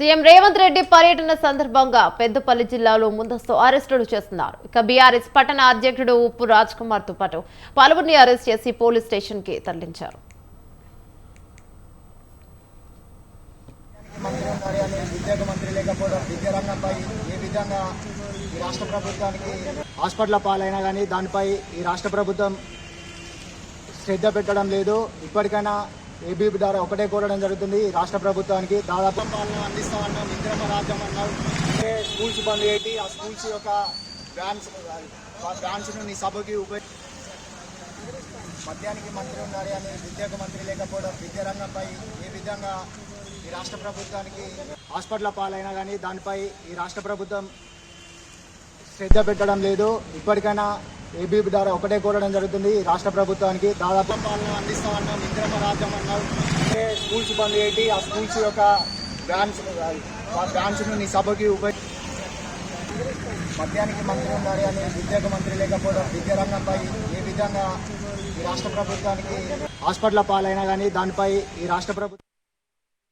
CM Revanth Reddy పర్యటన సందర్భంగా పెద్దపల్లి జిల్లాలో ముందస్తు అరెస్టులు చేస్తున్నారు. ఇక బీఆర్ఎస్ పట్టణ అధ్యక్షుడు ఉప్పు రాజ్ కుమార్తో పాటు పలువురిని అరెస్ట్ చేసి పోలీస్ స్టేషన్కి తరలించారు. రాష్ట్ర ప్రభుత్వానికి హాస్పిటల్ పాలైనా కానీ దానిపై ఈ రాష్ట్ర ప్రభుత్వం శ్రద్ధ పెట్టడం లేదు. ఇప్పటికైనా ఏబీపీ ద్వారా ఒకటే కోరడం జరుగుతుంది. ఈ రాష్ట్ర ప్రభుత్వానికి దాదాపు పాలన అందిస్తామన్నాం. ఇంద్రమ రాజ్యం అన్నాం. స్కూల్స్ బంద్ చేసి ఆ స్కూల్స్ యొక్క బ్రాండ్స్ ఆ బ్రాండ్స్ను నీ సభకి ఉపయోగ మద్యానికి మంత్రి ఉన్నారు అని ఉద్యోగ మంత్రి లేకపోవడం విద్యారంగంపై ఏ విధంగా ఈ రాష్ట్ర ప్రభుత్వానికి హాస్పిటల్ పాలైనా కానీ దానిపై ఈ రాష్ట్ర ప్రభుత్వం శ్రద్ధ పెట్టడం లేదు. ఇప్పటికైనా ఏబీపీ ద్వారా ఒకటే కోరడం జరుగుతుంది. ఈ రాష్ట్ర ప్రభుత్వానికి దాదాపు పాలన అందిస్తామన్నాం ఇంద్రమ రాజ్యం అన్నాం అంటే స్కూల్స్ బంద్ చేసి ఆ స్కూల్స్ యొక్క బ్రాంచ్ ఆ బ్రాండ్స్ను నీ సభకి ఉపయోగ మద్యానికి మంత్రి ఉన్నారు అని ఉద్యోగ మంత్రి లేకపోవడం విద్యారంగంపై ఏ విధంగా ఈ రాష్ట్ర ప్రభుత్వానికి హాస్పిటల్ పాలైనా కానీ దానిపై ఈ రాష్ట్ర ప్రభుత్వం